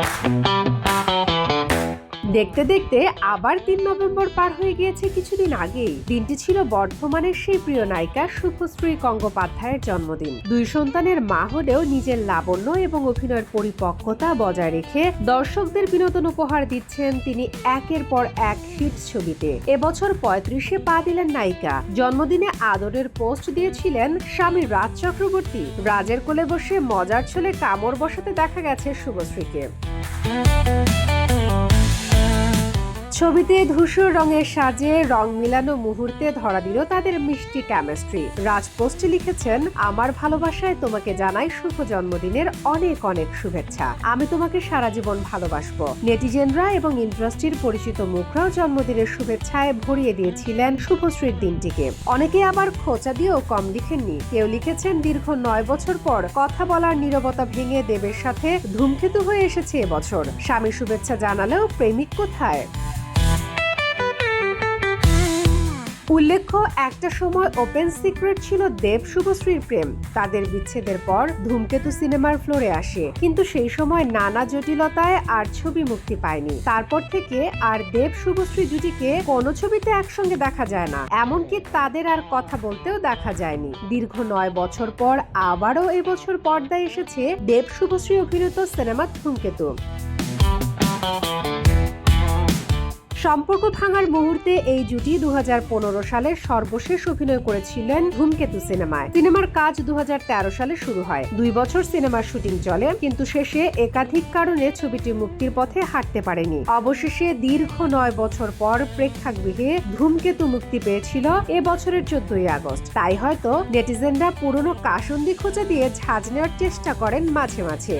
Thank you. দেখতে দেখতে আবার তিন নভেম্বর পার হয়ে গিয়েছে কিছুদিন আগেই। দিনটি ছিল বর্ধমানের সেই প্রিয় নায়িকা শুভশ্রী গঙ্গোপাধ্যায়ের জন্মদিন। দুই সন্তানের মা হলেও নিজের লাবণ্য এবং অভিনয়ের পরিপক্কতা বজায় রেখে দর্শকদের বিনোদন উপহার দিচ্ছেন তিনি একের পর এক হিট ছবিতে। এবছর পঁয়ত্রিশে পা দিলেন নায়িকা। জন্মদিনে আদরের পোস্ট দিয়েছিলেন স্বামী রাজ চক্রবর্তী। রাজের কোলে বসে মজার ছলে কামড় বসাতে দেখা গেছে শুভশ্রীকে। ছবিতে ধূসর রঙের সাজে রং মিলানো মুহূর্তে ধরা দিল তাদের মিষ্টি কেমিস্ট্রি রাজ পোস্টে লিখেছেন, আমার ভালোবাসায় তোমাকে জানাই শুভ জন্মদিনের অনেক অনেক শুভেচ্ছা। আমি তোমাকে সারা জীবন ভালোবাসবো। নেটিজেনরা এবং ইন্ডাস্ট্রির পরিচিত মুখরাও জন্মদিনের শুভেচ্ছায় ভরিয়ে দিয়েছিলেন শুভশ্রীর দিনটিকে। অনেকে আবার খোঁচা দিয়েও কম লিখেননি। কেউ লিখেছেন, দীর্ঘ নয় বছর পর কথা বলার নীরবতা ভেঙে দেবের সাথে ধূমকেতু হয়ে এসেছে এবছর। স্বামী শুভেচ্ছা জানালেও প্রেমিক কোথায়? উল্লেখ্য, একটা সময় ওপেন সিক্রেট ছিল দেব শুভশ্রীর প্রেম। তাদের বিচ্ছেদের পর ধূমকেতু সিনেমার ফ্লোরে আসে। কিন্তু সেই সময় নানা জটিলতায় আর ছবি মুক্তি পায়নি। তারপর থেকে আর দেব শুভশ্রী জুটিকে কোনো ছবিতে একসঙ্গে দেখা যায় না। এমনকি তাদের আর কথা বলতেও দেখা যায়নি। দীর্ঘ নয় বছর পর আবারও এবছর পর্দায় এসেছে দেব শুভশ্রী অভিনীত সিনেমা ধূমকেতু। সম্পর্ক ভাঙার মুহূর্তে এই জুটি দু হাজার পনেরো সালে সর্বশেষ অভিনয় করেছিলেন ধূমকেতু সিনেমায়। সিনেমার কাজ দুহাজার তেরো সালে শুরু হয়। দুই বছর সিনেমার শুটিং চলে, কিন্তু শেষে একাধিক কারণে ছবিটি মুক্তির পথে হাঁটতে পারেনি। অবশেষে দীর্ঘ নয় বছর পর প্রেক্ষাগৃহে ধূমকেতু মুক্তি পেয়েছিল এ বছরের চোদ্দই আগস্ট। তাই হয়তো নেটিজেনরা পুরনো কাসন্দি খোঁজা দিয়ে ঝাঁজ নেওয়ার চেষ্টা করেন মাঝে মাঝে।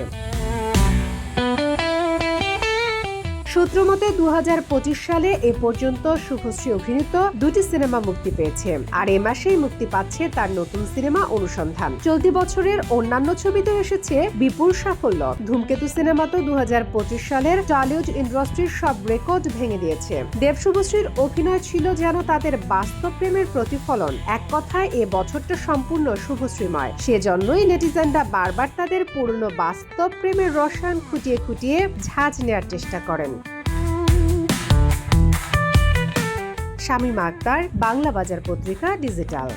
সূত্র মতে দু হাজার পঁচিশ সালে এ পর্যন্ত শুভশ্রী অভিনীত দুটি সিনেমা মুক্তি পেয়েছে, আর এ মাসেই মুক্তি পাচ্ছে তার নতুন সিনেমা অনুসন্ধান। চলতি বছরের অন্যান্য ছবিতেও এসেছে বিপুল সাফল্য। ধূমকেতু সিনেমা তো দু হাজার পঁচিশ সালের টলিউড ইন্ডাস্ট্রির সব রেকর্ড ভেঙে দিয়েছে। দেব শুভশ্রীর অভিনয় ছিল যেন তাদের বাস্তব প্রেমের প্রতিফলন। এক কথায়, এ বছরটা সম্পূর্ণ শুভশ্রীময়। সেজন্যই নেটিজেনরা বারবার তাদের পুরনো বাস্তব প্রেমের রসায়ন খুঁটিয়ে খুঁটিয়ে ঝাঁজ নেওয়ার চেষ্টা করেন। শামীম আক্তার বাংলা বাজার পত্রিকা ডিজিটাল।